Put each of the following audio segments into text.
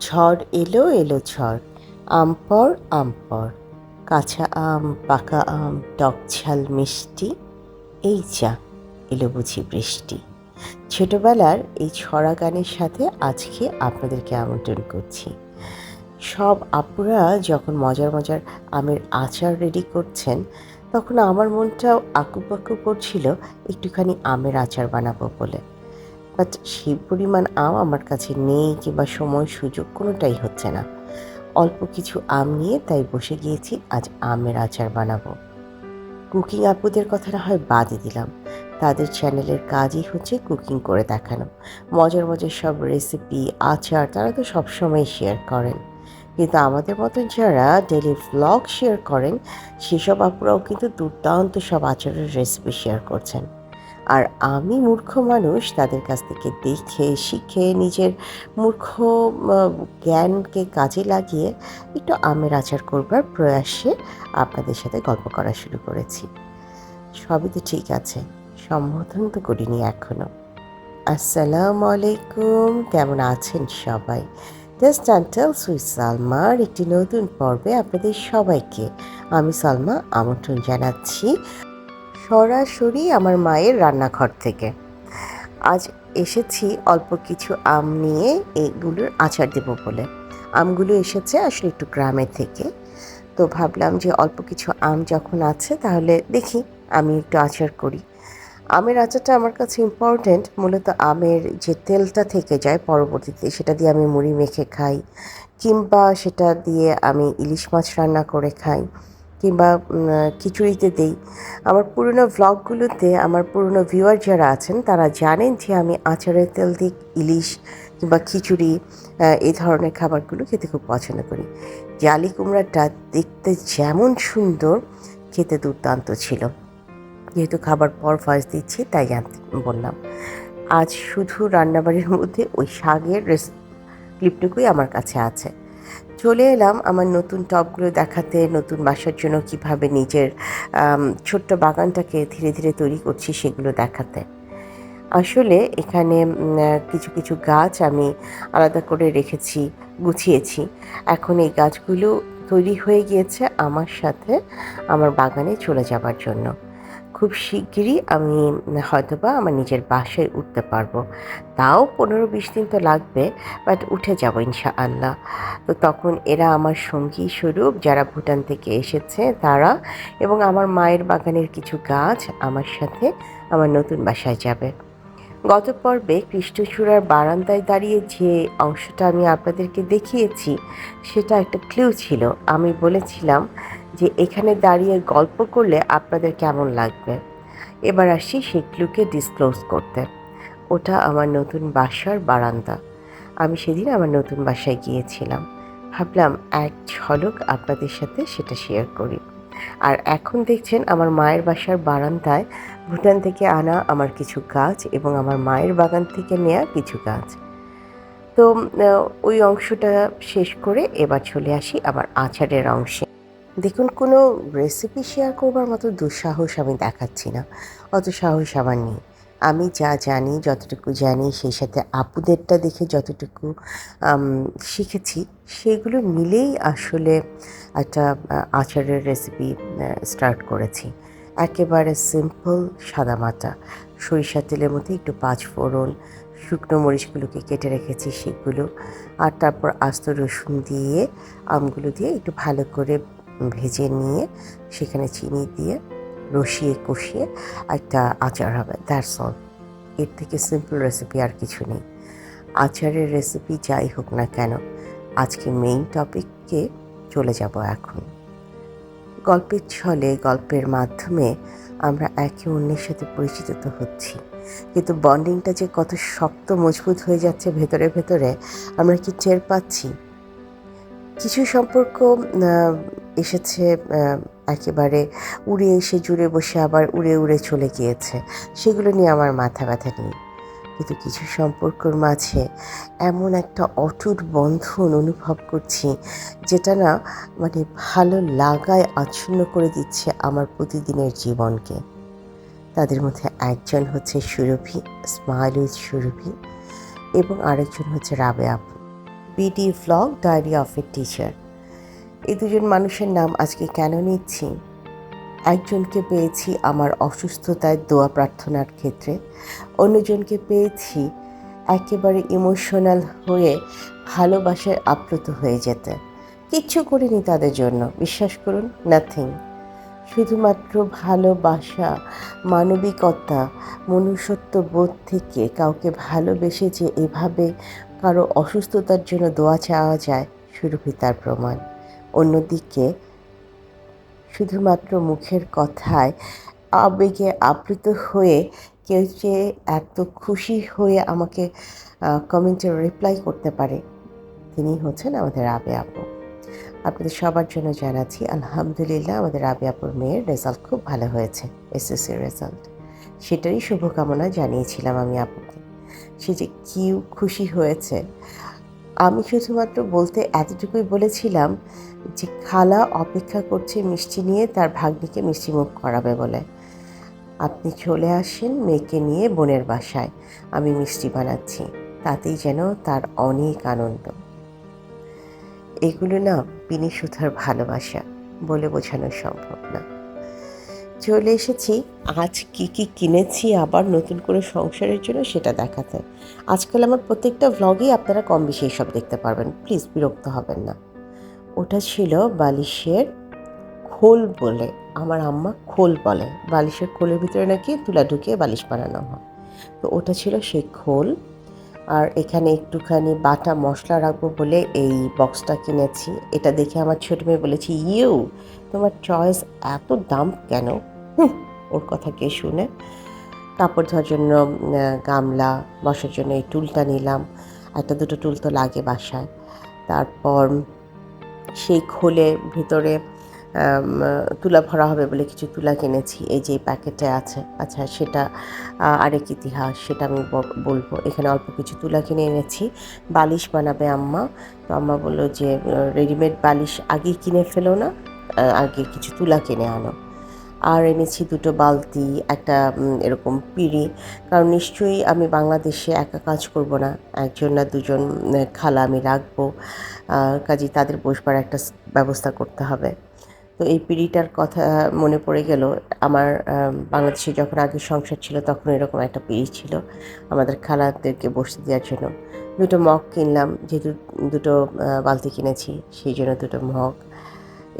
ঝড় এলো এলো ঝড়। আম পর আম পর কাঁচা আম, পাকা আম টক ঝাল মিষ্টি, এই যা এলো বুঝি বৃষ্টি। ছোটবেলার এই ছড়া গানের সাথে আজকে আপনাদেরকে আমন্ত্রণ করছি। সব আপুরা যখন মজার মজার আমের আচার রেডি করছেন, তখন আমার মনটাও আকুপাকু করছিল, একটুখানি আমের আচার বানাবো বলে। বাট সেই পরিমাণ আম আমার কাছে নেই কিংবা সময় সুযোগ কোনোটাই হচ্ছে না। অল্প কিছু আম নিয়ে তাই বসে গিয়েছি, আজ আমের আচার বানাবো। কুকিং আপুদের কথাটা হয় বাদই দিলাম। তাদের চ্যানেলের কাজই হচ্ছে কুকিং করে দেখানো। মজার মজার সব রেসিপি আচার তারা তো সবসময় শেয়ার করেন। কিন্তু আমাদের মতন যারা ডেলি ভ্লগ শেয়ার করেন, সেসব আপুরাও কিন্তু দুর্দান্ত সব আচারের রেসিপি শেয়ার করছেন। আর আমি মূর্খ মানুষ তাদের কাছ থেকে দেখে, শিখে, নিজের মূর্খ জ্ঞানকে কাজে লাগিয়ে একটু আমের আচার করবার প্রয়াসে আপনাদের সাথে গল্প করা শুরু করেছি। সবই তো ঠিক আছে, সম্বোধন তো করিনি এখনও আসসালামু আলাইকুম, কেমন আছেন সবাই? জাস্ট আন্টাল সুই সালমার একটি নতুন পর্বে আপনাদের সবাইকে আমি সালমা আমন্ত্রণ জানাচ্ছি। সরাসরি আমার মায়ের রান্নাঘর থেকে। আজ এসেছি অল্প কিছু আম নিয়ে এগুলোর আচার দেবো বলে। আমগুলো এসেছে আসলে একটু গ্রামের থেকে। তো ভাবলাম যে অল্প কিছু আম যখন আছে তাহলে দেখি আমি একটু আচার করি। আমের আচারটা আমার কাছে ইম্পর্ট্যান্ট মূলত আমের যে তেলটা থেকে যায় পরবর্তীতে সেটা দিয়ে আমি মুড়ি মেখে খাই, কিংবা সেটা দিয়ে আমি ইলিশ মাছ রান্না করে খাই। কিংবা খিচুড়িতে দেই। আমার পুরনো ভ্লগগুলোতে আমার পুরনো ভিউয়ার যারা আছেন, তারা জানেন যে আমি আচারের তেল দিয়ে ইলিশ কিংবা খিচুড়ি এই ধরনের খাবারগুলো খেতে খুব পছন্দ করি। জালি কুমড়াটা দেখতে যেমন সুন্দর, খেতে দুর্দান্ত ছিল। যেহেতু খাবার পর ভয়েস দিচ্ছি, তাই বললাম। আজ শুধু রান্নাবাড়ির মধ্যে ওই শাকের ক্লিপটুকুই আমার কাছে আছে। চলে এলাম আমার নতুন টবগুলো দেখাতে, নতুন বাসার জন্য কীভাবে নিজের ছোট্ট বাগানটাকে ধীরে ধীরে তৈরি করছি সেগুলো দেখাতে। আসলে এখানে কিছু কিছু গাছ আমি আলাদা করে রেখেছি, গুছিয়েছি। এখন এই গাছগুলো তৈরি হয়ে গিয়েছে আমার সাথে, আমার বাগানে চলে যাবার জন্য। খুব শিগগিরই আমি হয়তোবা আমার নিজের বাসায় উঠতে পারব। তাও পনেরো বিশ দিন তো লাগবে বাট উঠে যাব ইনশা আল্লাহ তো তখন এরা আমার সঙ্গী স্বরূপ, যারা ভুটান থেকে এসেছে তারা এবং আমার মায়ের বাগানের কিছু গাছ আমার সাথে আমার নতুন বাসায় যাবে। গত পর্বে কৃষ্ণচূড়ার বারান্দায় দাঁড়িয়ে যে অংশটা আমি আপনাদেরকে দেখিয়েছি, সেটা একটা ক্লু ছিল। আমি বলেছিলাম যে এখানে দাঁড়িয়ে গল্প করলে আপনাদের কেমন লাগবে। এবার আসি সেই ক্লুকে ডিসক্লোজ করতে। ওটা আমার নতুন বাসার বারান্দা। আমি সেদিন আমার নতুন বাসায় গিয়েছিলাম। ভাবলাম এক ঝলক আপনাদের সাথে সেটা শেয়ার করি। আর এখন দেখছেন আমার মায়ের বাসার বারান্দায় ভুটান থেকে আনা আমার কিছু গাছ এবং আমার মায়ের বাগান থেকে নেওয়া কিছু গাছ। তো ওই অংশটা শেষ করে এবার চলে আসি আমার আচারের অংশে। দেখুন, কোনো রেসিপি শেয়ার করবার মতো দুঃসাহস আমি দেখাচ্ছি না, অত সাহস আমার নেই। আমি যা জানি, যতটুকু জানি, সেই সাথে আপুদেরটা দেখে যতটুকু শিখেছি, সেগুলো মিলেই আসলে একটা আচারের রেসিপি স্টার্ট করেছি। একেবারে সিম্পল সাদামাটা, সরিষার তেলের মধ্যে একটু পাঁচ ফোড়ন, শুকনো মরিচগুলোকে কেটে রেখেছি সেগুলো, আর তারপর আস্ত রসুন দিয়ে আমগুলো দিয়ে একটু ভালো করে ভেজে নিয়ে সেখানে চিনি দিয়ে রসিয়ে কষিয়ে একটা আচার হবে দ্যাটস অল এর থেকে সিম্পল রেসিপি আর কিছু নেই। আচারের রেসিপি যাই হোক না কেন, আজকে মেইন টপিককে চলে যাব এখন। গল্পের ছলে, গল্পের মাধ্যমে আমরা একে অন্যের সাথে পরিচিত তো হচ্ছি। কিন্তু বন্ডিংটা যে কত শক্ত, মজবুত হয়ে যাচ্ছে ভেতরে ভেতরে, আমরা কি টের পাচ্ছি? কিছু সম্পর্ক এসেছে একেবারে উড়ে এসে জুড়ে বসে আবার উড়ে উড়ে চলে গিয়েছে। সেগুলো নিয়ে আমার মাথা ব্যথা নেই। কিন্তু কিছু সম্পর্কর মাঝে এমন একটা অটুট বন্ধন অনুভব করছি, যেটা না মানে ভালো লাগায় আচ্ছন্ন করে দিচ্ছে আমার প্রতিদিনের জীবনকে। তাদের মধ্যে একজন হচ্ছে সুরভি স্মাইল উইথ সুরভি, এবং আরেকজন হচ্ছে রাবে আপু। BD vlog diary of a teacher এই দুজন মানুষের নাম আজকে কেন নিচ্ছি? একজনকে পেয়েছি আমার অসুস্থতায় দোয়া প্রার্থনার ক্ষেত্রে, অন্যজনকে পেয়েছি একেবারে ইমোশনাল হয়ে ভালোবাসায় আপ্লুত হয়ে যেতে। কিচ্ছু করিনি তাদের জন্য, বিশ্বাস করুন নাথিং শুধুমাত্র ভালোবাসা, মানবিকতা, মনুষ্যত্ব বোধ থেকে কাউকে ভালোবেসে যে এভাবে কারও অসুস্থতার জন্য দোয়া চাওয়া যায় সুরভি তার প্রমাণ। অন্যদিকে শুধুমাত্র মুখের কথায় আবেগে আপ্লুত হয়ে কেউ যে এত খুশি হয়ে আমাকে কমেন্টে রিপ্লাই করতে পারে, তিনি হচ্ছেন আমাদের আবে আপু। আপনাদের সবার জন্য জানাচ্ছি, আলহামদুলিল্লাহ আমাদের আবে আপুর মেয়ের রেজাল্ট খুব ভালো হয়েছে এসএসসি রেজাল্ট সেটারই শুভকামনা জানিয়েছিলাম আমি আপুকে। সে যে কি খুশি হয়েছে আমি শুধুমাত্র বলতে এতটুকুই বলেছিলাম যে খালা অপেক্ষা করছে মিষ্টি নিয়ে, তার ভাগ্নিকে মিষ্টি মুখ করাবে বলে। আপনি চলে আসেন মেয়েকে নিয়ে বোনের বাসায়। আমি মিষ্টি বানাচ্ছি, তাতেই যেন তার অনেক আনন্দ। এগুলো না বিনি সুতার ভালোবাসা বলে বোঝানো সম্ভব না। চলে এসেছি। আজ কি কি কিনেছি, আবার নতুন করে সংসারের জন্য সেটা দেখাতে। আজকাল আমার প্রত্যেকটা ভ্লগেই আপনারা কম বেশি সব দেখতে পারবেন। প্লিজ বিরক্ত হবেন না। ওটা ছিল বালিশের খোল বলে। আমার আম্মা খোল বলে। বালিশের খোলের ভিতরে নাকি তুলা ঢুকিয়ে বালিশ বানানো হয়। তো ওটা ছিল সেই খোল। আর এখানে একটুখানি বাটা মশলা রাখব বলে এই বক্সটা কিনেছি। এটা দেখে আমার ছোট মেয়ে বলেছি, ইউ, তোমার চয়েস এত দাম কেন? ওর কথা কে শুনে। কাপড় ধোয়ার জন্য গামলা, বসার জন্য এই টুলটা নিলাম। একটা দুটো টুল তো লাগে বাসায়। তারপর সেই খোলে ভিতরে তুলা ভরা হবে বলে কিছু তুলা কিনেছি। এই যে প্যাকেটে আছে আচ্ছা সেটা আরেক ইতিহাস, সেটা আমি বলব। এখানে অল্প কিছু তুলা কিনে এনেছি। বালিশ বানাবে আম্মা। তো আম্মা বলল যে রেডিমেড বালিশ আগেই কিনে ফেলো না আগে কিছু তুলা কিনে আনো। আর এনেছি দুটো বালতি, একটা এরকম পিঁড়ি। কারণ নিশ্চয়ই আমি বাংলাদেশে একা কাজ করব না। একজন না দুজন খালা আমি রাখব। কাজে তাদের বসবার একটা ব্যবস্থা করতে হবে। তো এই পিঁড়িটার কথা মনে পড়ে গেল। আমার বাংলাদেশে যখন আগে সংসার ছিল তখন এরকম একটা পিঁড়ি ছিল আমাদের খালাদেরকে বসতে দেওয়ার জন্য। দুটো মগ কিনলাম, যেহেতু দুটো বালতি কিনেছি সেই জন্য দুটো মগ।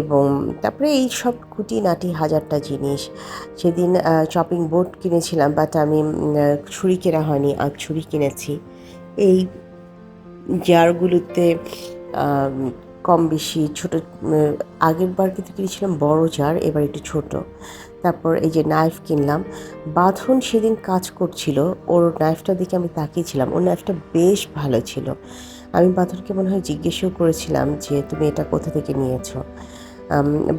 এবং তারপরে এই সব খুঁটিনাটি হাজারটা জিনিস। সেদিন চপিং বোর্ড কিনেছিলাম বাট আমি ছুরি কেনা হয়নি আর ছুরি কিনেছি। এই জারগুলোতে কম বেশি, ছোটো আগের বার কিন্তু কিনেছিলাম বড় জার এবার একটু ছোট। তারপর এই যে নাইফ কিনলাম, বাঁধন সেদিন কাজ করছিল, ওর নাইফটা দেখে আমি তাকিয়েছিলাম, ওর নাইফটা বেশ ভালো ছিল। আমি বাঁধনকে মনে হয় জিজ্ঞেসও করেছিলাম যে, তুমি এটা কোথা থেকে নিয়েছো?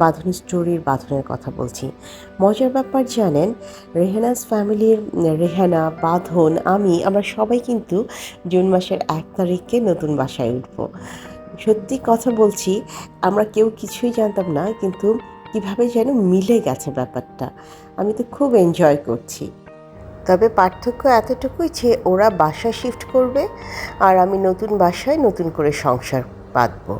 বাঁধন স্টোরির বাঁধনের কথা বলছি। মজার ব্যাপার জানেন, রেহানাস ফ্যামিলির, রেহানা, বাঁধন, আমি, আমরা সবাই কিন্তু জুন মাসের এক তারিখে নতুন বাসায় উঠব। সত্যি কথা বলছি, আমরা কেউ কিছুই জানতাম না কিন্তু কীভাবে যেন মিলে গেছে ব্যাপারটা। আমি তো খুব এনজয় করছি। তবে পার্থক্য এতটুকুই যে ওরা বাসা শিফট করবে আর আমি নতুন বাসায় নতুন করে সংসার পাতবো।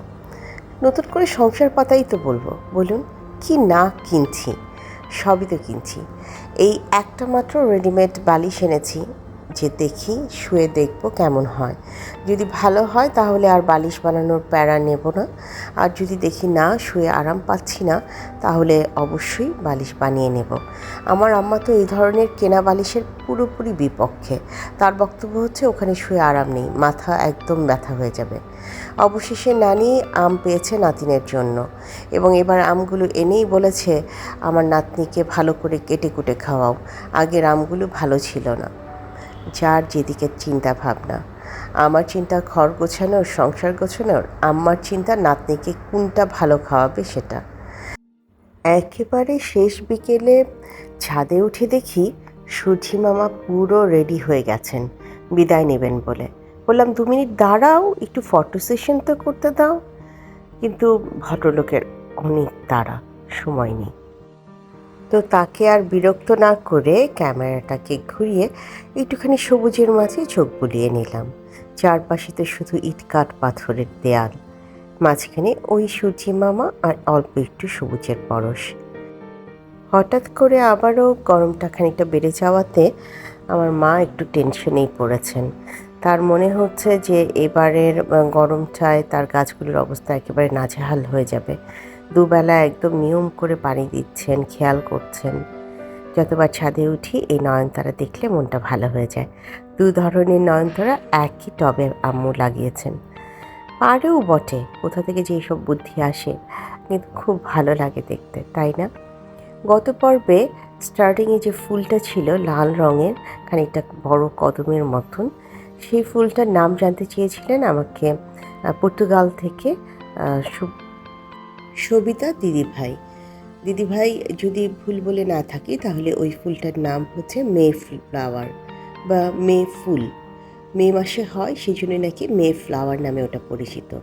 নতুন করে সংসার পাতাই তো বলব। বলুন, কি না কিনছি? সবই তো কিনছি। এই একটা মাত্র রেডিমেড বালিশ এনেছি। যে দেখি, শুয়ে দেখব কেমন হয়। যদি ভালো হয় তাহলে আর বালিশ বানানোর প্যারা নেব না। আর যদি দেখি না, শুয়ে আরাম পাচ্ছি না, তাহলে অবশ্যই বালিশ বানিয়ে নেব। আমার আম্মা তো এই ধরনের কেনা বালিশের পুরোপুরি বিপক্ষে। তার বক্তব্য হচ্ছে, ওখানে শুয়ে আরাম নেই, মাথা একদম ব্যথা হয়ে যাবে। অবশেষে নানি আম পেয়েছে নাতিনের জন্য। এবং এবার আমগুলো এনেই বলেছে, আমার নাতনিকে ভালো করে কেটে কুটে খাওয়াও। আগের আমগুলো ভালো ছিল না। যার যেদিকে চিন্তা ভাবনা আমার চিন্তা ঘর গোছানোর, সংসার গোছানোর আমার চিন্তা নাতনিকে কোনটা ভালো খাওয়াবে সেটা। একেবারে শেষ বিকেলে ছাদে উঠে দেখি সুঝি মামা পুরো রেডি হয়ে গেছেন। বিদায় নেবেন বলে। বললাম, দু মিনিট দাঁড়াও, একটু ফটো সেশন তো করতে দাও। কিন্তু ভদ্রলোকের অনেক তাড়া, সময় নেই। তো তাকে আর বিরক্ত না করে ক্যামেরাটাকে ঘুরিয়ে একটুখানি সবুজের মাঝে চোখ বুলিয়ে নিলাম। চারপাশে তো শুধু ইটকাট পাথরের দেয়াল। মাঝখানে ওই সূর্যি মামা আর অল্প একটু সবুজের পরশ। হঠাৎ করে আবারও গরমটা খানিকটা বেড়ে যাওয়াতে আমার মা একটু টেনশনেই পড়েছেন। তার মনে হচ্ছে যে এবারের গরমটায় তার গাছগুলোর অবস্থা একেবারে নাজেহাল হয়ে যাবে। দুবেলা একদম নিয়ম করে পানি দিচ্ছেন, খেয়াল করছেন। যতবার ছাদে উঠি এই নয়নতারা দেখলে মনটা ভালো হয়ে যায়। দু ধরনের নয়নতারা একই টবে আম্মু লাগিয়েছেন। পারেও বটে, কোথা থেকে যে সব বুদ্ধি আসে, কিন্তু খুব ভালো লাগে দেখতে, তাই না? গত পর্বে স্টার্টিংয়ে যে ফুলটা ছিল লাল রঙের, খানিকটা বড় কদমের মতন, সেই ফুলটার নাম জানতে চেয়েছিলেন আমাকে পর্তুগাল থেকে সবিতা দিদিভাই। দিদিভাই যদি ভুল বলে না থাকি, তাহলে ওই ফুলটার নাম হচ্ছে মে ফ্লাওয়ার বা মে ফুল। মে মাসে হয় সেই জন্য নাকি মে ফ্লাওয়ার নামে ওটা পরিচিত।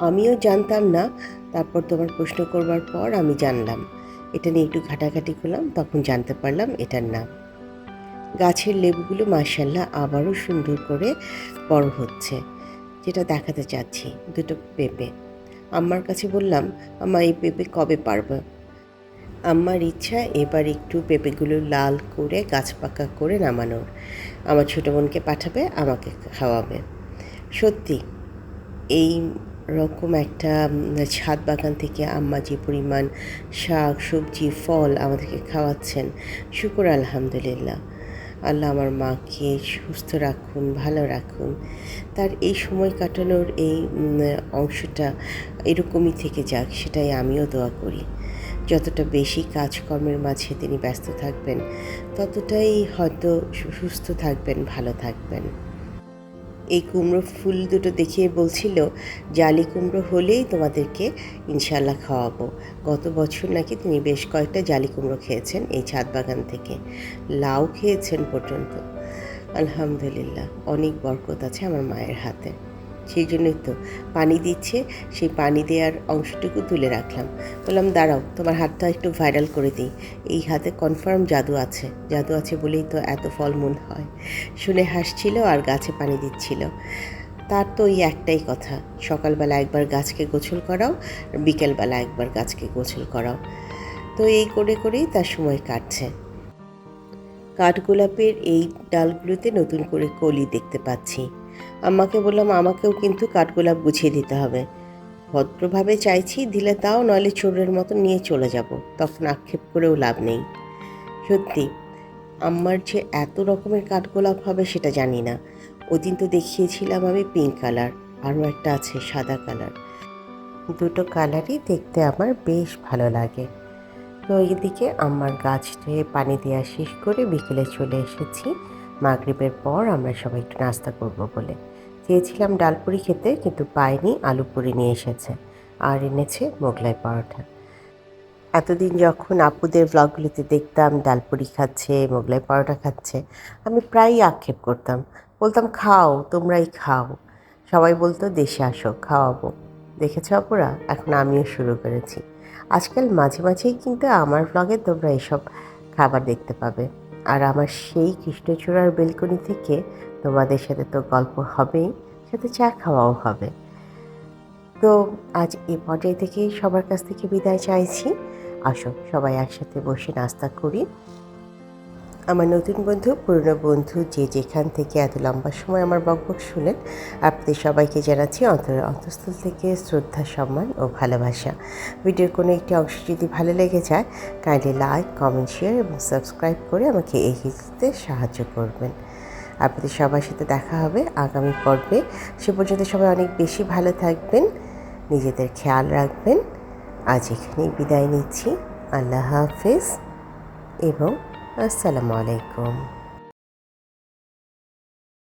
আমিও জানতাম না, তারপর তোমার প্রশ্ন করবার পর আমি জানলাম। এটা নিয়ে একটু ঘাটাঘাটি করলাম, তখন জানতে পারলাম এটার নাম। গাছের লেবুগুলো মার্শাল্লাহ আবারও সুন্দর করে বড় হচ্ছে। যেটা দেখাতে চাচ্ছি, দুটো পেঁপে। আম্মার কাছে বললাম, আম্মা, এই পেঁপে কবে পারব? আম্মার ইচ্ছা এবার একটু পেঁপেগুলো লাল করে গাছ পাকা করে নামানোর। আমার ছোটো বোনকে পাঠাবে, আমাকে খাওয়াবে। সত্যি, এই রকম একটা ছাদ বাগান থেকে আম্মা যে পরিমাণ শাক, সবজি, ফল আমাদেরকে খাওয়াচ্ছেন, শুকুর আলহামদুলিল্লাহ। আল্লাহ আমার মাকে সুস্থ রাখুন, ভালো রাখুন। তার এই সময় কাটানোর এই অংশটা এরকমই থেকে যাক, সেটাই আমিও দোয়া করি। যতটা বেশি কাজকর্মের মাঝে তিনি ব্যস্ত থাকবেন, ততটাই হয়তো সুস্থ থাকবেন, ভালো থাকবেন। এই কুমড়ো ফুল দুটো দেখিয়ে বলছিল, জালি কুমড়ো হলেই তোমাদেরকে ইনশাল্লাহ খাওয়াবো। গত বছর নাকি তিনি বেশ কয়েকটা জালি কুমড়ো খেয়েছেন এই ছাদ বাগান থেকে। লাউ খেয়েছেন পর্যন্ত। আলহামদুলিল্লাহ, অনেক বরকত আছে আমার মায়ের হাতে। সেই জন্যই তো পানি দিচ্ছে। সেই পানি দেওয়ার অংশটুকু তুলে রাখলাম। বললাম, দাঁড়াও, তোমার হাতটা একটু ভাইরাল করে দিই। এই হাতে কনফার্ম জাদু আছে। জাদু আছে বলেই তো এত ফলমূল হয়। শুনে হাসছিল আর গাছে পানি দিচ্ছিল। তার তো ওই একটাই কথা, সকালবেলা একবার গাছকে গোছল করাও বিকেলবেলা একবার গাছকে গোছল করাও। তো এই করে করেই তার সময় কাটছে। কাঠগোলাপের এই ডালগুলোতে নতুন করে কলি দেখতে পাচ্ছি। আম্মাকে বললাম, আমাকেও কিন্তু কাঠগোলাপ গুছিয়ে দিতে হবে। ভদ্রভাবে চাইছি, দিলে তাও, নইলে চোরের মতো নিয়ে চলে যাব। তখন আক্ষেপ করেও লাভ নেই। সত্যি, আম্মার যে এত রকমের কাঠগোলাপ হবে সেটা জানি না। ওদিন তো দেখিয়েছিলাম আমি পিঙ্ক কালার আরও একটা আছে সাদা কালার দুটো কালারই দেখতে আমার বেশ ভালো লাগে। তো এইদিকে আমার গাছটে পানি দেওয়া শেষ করে বিকেলে চলে এসেছি। মাগরিবের পর আমরা সবাই একটু নাস্তা করব বলে। চেয়েছিলাম ডালপুরি খেতে, কিন্তু পাইনি আলু পুরি নিয়ে এসেছে আর এনেছে মোগলাই পরোটা। এতদিন যখন আপুদের ব্লগগুলিতে দেখতাম ডালপুরি খাচ্ছে, মোগলাই পরোটা খাচ্ছে, আমি প্রায়ই আক্ষেপ করতাম। বলতাম, খাও, তোমরাই খাও। সবাই বলতো, দেশে আসো, খাওয়াবো। দেখেছ অপরা এখন আমিও শুরু করেছি। আজকাল মাঝে মাঝেই কিন্তু আমার ব্লগে তোমরা এসব খাবার দেখতে পাবে। আর আমার সেই কৃষ্ণচূড়ার বেলকনি থেকে তোমাদের সাথে তো গল্প হবেই, সাথে চা খাওয়াও হবে। তো আজ এ পর্যায় থেকে সবার কাছ থেকে বিদায় চাইছি। আসো সবাই একসাথে বসে নাস্তা করি। আমার নতুন বন্ধু, পুরনো বন্ধু যে যেখান থেকে এত লম্বা সময় আমার বকবক শুনেন আপনাদের সবাইকে জানাচ্ছি অন্তরের অন্তঃস্থল থেকে শ্রদ্ধা, সম্মান ও ভালোবাসা। ভিডিওর কোনো একটি অংশ যদি ভালো লেগে যায়, কাইন্ডলি লাইক, কমেন্ট, শেয়ার এবং সাবস্ক্রাইব করে আমাকে এগিয়ে যেতে সাহায্য করবেন। আপনাদের সবার সাথে দেখা হবে আগামী পর্বে। সে পর্যন্ত সবাই অনেক বেশি ভালো থাকবেন, নিজেদের খেয়াল রাখবেন। আজ এখানেই বিদায় নিচ্ছি। আল্লাহ হাফেজ এবং আসসালামু আলাইকুম